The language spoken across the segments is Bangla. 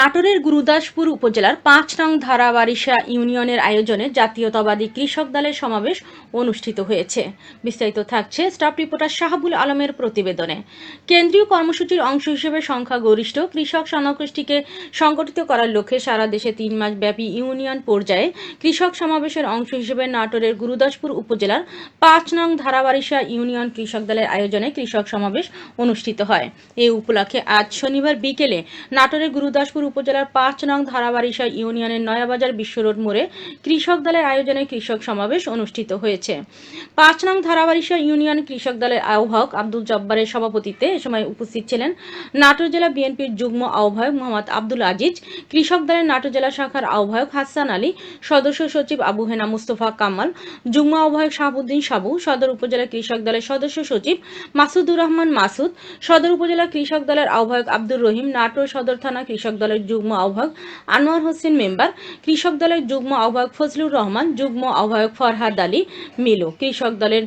নাটোরের গুরুদাসপুর উপজেলার পাঁচ নং ধারাবারিশা ইউনিয়নের আয়োজনে জাতীয়তাবাদী কৃষক দলের সমাবেশ অনুষ্ঠিত হয়েছে। বিস্তারিত থাকছে স্টাফ রিপোর্টার শাহাবুল আলমের প্রতিবেদনে। কেন্দ্রীয় কর্মসূচির অংশ হিসেবে সংখ্যাগরিষ্ঠ কৃষক জনগোষ্ঠীকে সংগঠিত করার লক্ষ্যে সারা দেশে তিন মাস ব্যাপী ইউনিয়ন পর্যায়ে কৃষক সমাবেশের অংশ হিসেবে নাটোরের গুরুদাসপুর উপজেলার পাঁচ নং ধারাবারিশা ইউনিয়ন কৃষক দলের আয়োজনে কৃষক সমাবেশ অনুষ্ঠিত হয়। এই উপলক্ষে আজ শনিবার বিকেলে নাটোরের গুরুদাসপুর উপজেলার পাঁচ নং ধারাবারিশা ইউনিয়নের নয়াবাজার বিশ্ব রোড মোড়ে কৃষক দলের আয়োজনে কৃষক সমাবেশ অনুষ্ঠিত হয়েছে। পাঁচ নং ধারাবারিশা ইউনিয়ন কৃষক দলের আহ্বায়ক আব্দুল জব্বারের সভাপতিত্বে এ সময় উপস্থিত ছিলেন নাটোর জেলা বিএনপির যুগ্ম আহ্বায়ক মোহাম্মদ আব্দুল আজিজ, কৃষক দলের নাটোর জেলা শাখার আহ্বায়ক হাসান আলী, সদস্য সচিব আবু হেনা মুস্তফা কামাল, যুগ্ম আহ্বায়ক শাহাবুদ্দিন সাবু, সদর উপজেলা কৃষক দলের সদস্য সচিব মাসুদুর রহমান মাসুদ, সদর উপজেলা কৃষক দলের আহ্বায়ক আব্দুর রহিম, নাটোর সদর থানা কৃষক দলের যুগ্ম আহ্বায়ক আনোয়ার হোসেন মেম্বার, কৃষক দলের যুগ্ম আহ্বায়ক ফজলুর রহমান, যুগ্ম আহ্বায়ক ফরহাদ আলী মিলু, কৃষক দলের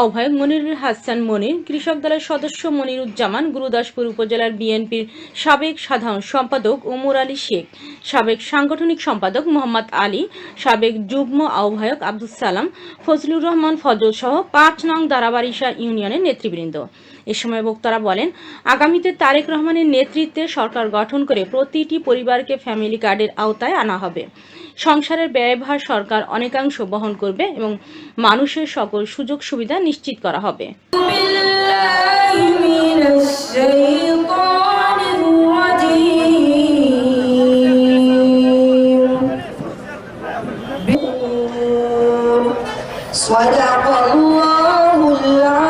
আহ্বায়ক মনিরুল হাসান মনির, কৃষক দলের সদস্য মনিরুজ্জামান, গুরুদাসপুর উপজেলার বিএনপির সাবেক সাধারণ সম্পাদক ওমর আলী শেখ, সাবেক সাংগঠনিক সম্পাদক মোহাম্মদ আলী, সাবেক যুগ্ম আহ্বায়ক আব্দুল সালাম, ফজলুর রহমান ফজল সহ পাঁচ নং দারাবারিশা ইউনিয়নের নেতৃবৃন্দ। এ সময় বক্তারা বলেন আগামীতে তারেক রহমানের নেতৃত্বে সরকার গঠন করে প্রতিটি পরিবারকে ফ্যামিলি কার্ডের আওতায় আনা হবে সংসারের ব্যয়ভার সরকার অনেকাংশ বহন করবে এবং মানুষের সকল সুযোগ সুবিধা নিশ্চিত করা হবে بالله من الشيطان الرجيم صدق الله العظيم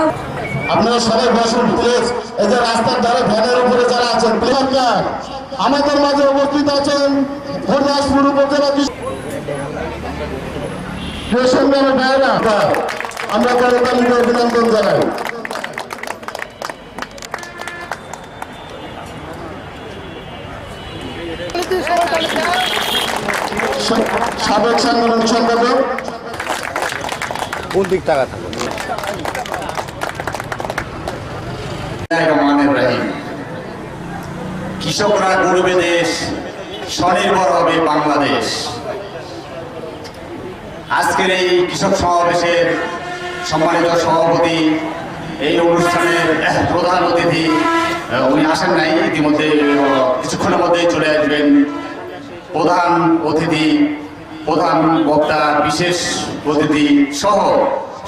আপনারা সবাই বসুন প্লিজ এই যে রাস্তার ধারে ভ্যানের উপরে যারা আছেন আপনার আমাদের মাঝে উপস্থিত আছেন হরিদাসপুর উপজেলা কৃষ্ণগঞ্জের ভাইরা আমরা অভিনন্দন জানাই। সাবেক সাংগঠনিক সম্পাদক কোন দিক টাকা থাকবে কৃষকরা গড়বে দেশ, স্বনির্ভর হবে বাংলাদেশ। আজকের এই কৃষক সমাবেশের সম্মানিত সভাপতি এই অনুষ্ঠানের প্রধান অতিথি উনি আসেন নাই, ইতিমধ্যে কিছুক্ষণের মধ্যেই চলে আসবেন। প্রধান অতিথি, প্রধান বক্তা, বিশেষ অতিথি সহ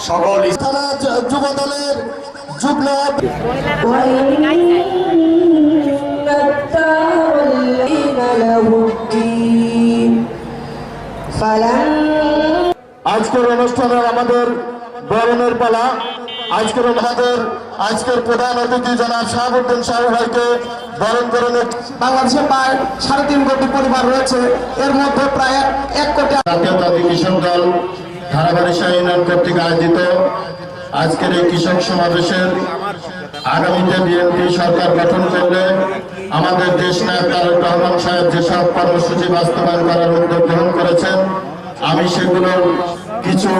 সকল যুব দলের আজকের অনুষ্ঠানের আমাদের বরণের পালা। আজকের আমাদের, আজকের প্রধান অতিথি জনাব শাহাবুদ্দিন শাহ ভাইকে বরণ করে বাংলাদেশে প্রায় সাড়ে তিন কোটি পরিবার রয়েছে। এর মধ্যে প্রায় এক কোটি জাতীয় কৃষক দল, ধারাবাহিক কর্তৃক আয়োজিত আজকের এই কৃষক সমাবেশের আগামীতে বিএনপি সরকার গঠন করলে আমাদের দেশ নায়ক তারেক রহমান সাহেব যেসব কর্মসূচি বাস্তবায়ন করার উদ্যোগ গ্রহণ করেছেন, আমি সেগুলোর কিছু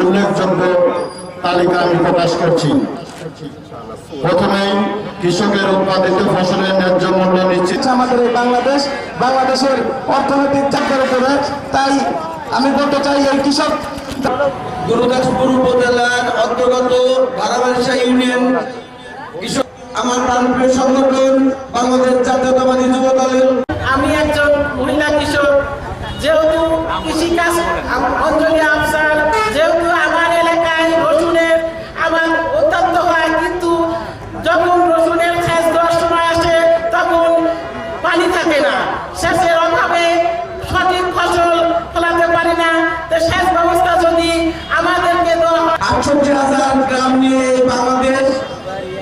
উল্লেখযোগ্য তালিকা আমি প্রকাশ করছি। প্রথমেই কৃষকের উৎপাদিত ফসলের ন্যায্য মূল্য নিশ্চিত। আমাদের এই বাংলাদেশ, বাংলাদেশের অর্থনৈতিক চাপের উপরে, তাই আমি বলতে চাই এই কৃষক গুরুদাসপুর উপজেলার অন্তর্গত বারাবাসা ইউনিয়ন। কৃষক, আমার প্রাণপ্রিয় সংগঠন, বাংলাদেশ জাতীয়তাবাদী যুব দলের আমি একজন মহিলা কৃষক, যেহেতু কৃষিকাজ আম-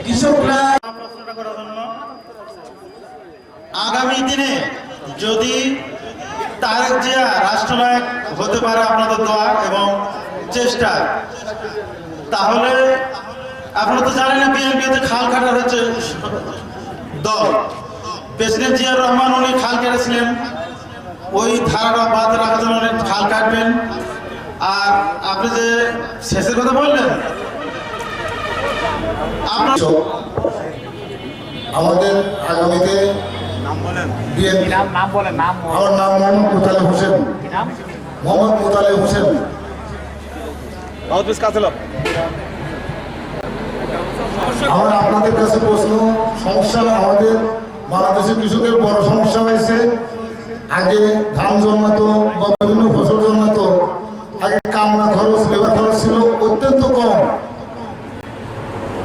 কৃষকরা আগামী দিনে যদি তারেক জিয়া রাষ্ট্রনায়ক হতে পারে আপনাদের দোয়া এবং চেষ্টা, তাহলে আপনারা তো জানেন বিএনপিতে খাল কাটার হচ্ছে দল। প্রেসিডেন্ট জিয়াউর রহমান, উনি খাল কেটেছিলেন। ওই ধারা বাদ রাখার জন্য খাল কাটবেন। আর আপনি যে শেষের কথা বললেন আমাদের আগামীতে বিএনপি নাম? নাম বলেন নাম আমার নাম মোহাম্মদ মোতালে হোসেন। মোহাম্মদ মোতালে হোসেন। আমার আপনাদের কাছে প্রশ্ন সমস্যা আমাদের বাংলাদেশের কৃষকের বড় সমস্যা হয়েছে। আগে ধান জন্মাতো বা বিভিন্ন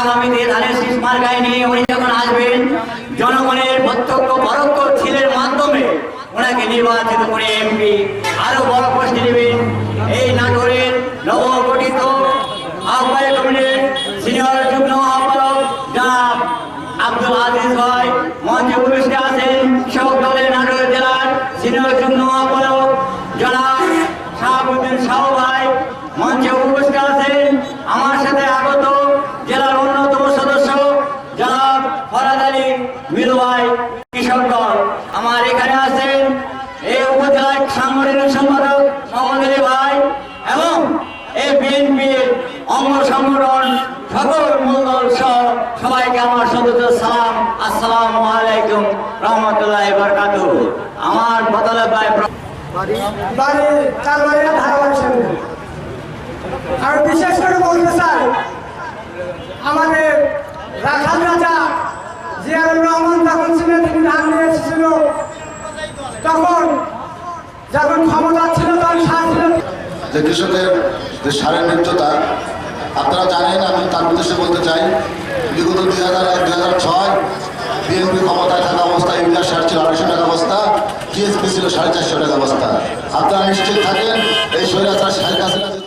আগামীতে উনি যখন আসবেন, জনগণের প্রত্যক্ষ পরোক্ষ ছিলের মাধ্যমে ওনাকে নির্বাচিত করে এমপি, আরও বড় পোস্টে নেবেন এই নাটোরের নবগঠিত আহ্বায়ক কমিটির সিনিয়র যুগ্ম আহ্বায়ক জনাব আব্দুল আজিজ ভাই মঞ্চে উপস্থিত আছেন সব দলের নাটোর জেলার সিনিয়র যুগ্ম আহ্বায়ক জনাব শাহাবুদ্দিন শাহ ভাই মঞ্চে উপস্থিত আছেন আমার সাথে আগত জেলার অন্যতম সদস্য জনাব ফরাদ আলী মিলু ভাই কৃষক দল আমার এখানে আছেন এই উপজেলার সাংগঠনিক সম্পাদক মোহাম্মদ আলী ভাই এবং এই বিএনপির অঙ্গ সংগঠন সকল মূলদল সহ সবাইকে আমার সদস্য সালাম আসসালামু আলাইকুম রহমতুল্লাহ বরকাত আমার বদলে ভাই আর বিশেষ করে বলতে চাই আমাদের রাখাল রাজা জিয়াউর রহমান যখন ছিলেন তিনি ধান নিয়ে এসেছিল। তখন যখন ক্ষমতা ছিল তখন সার ছিল। যে কৃষকের যে সারের ন্যায্যতা আপনারা জানেন, আমি তার উদ্দেশ্যে বলতে চাই, বিগত দুই হাজার এক, দুই হাজার ছয় বিএনপি ক্ষমতায় থাকা অবস্থা ইউরিয়া সার ছিল আড়াইশো টাকা অবস্থা টিএসপি ছিল সাড়ে চারশো টাকা অবস্থা আপনারা নিশ্চিত থাকেন, এই স্বৈরাচার শেখ কাছে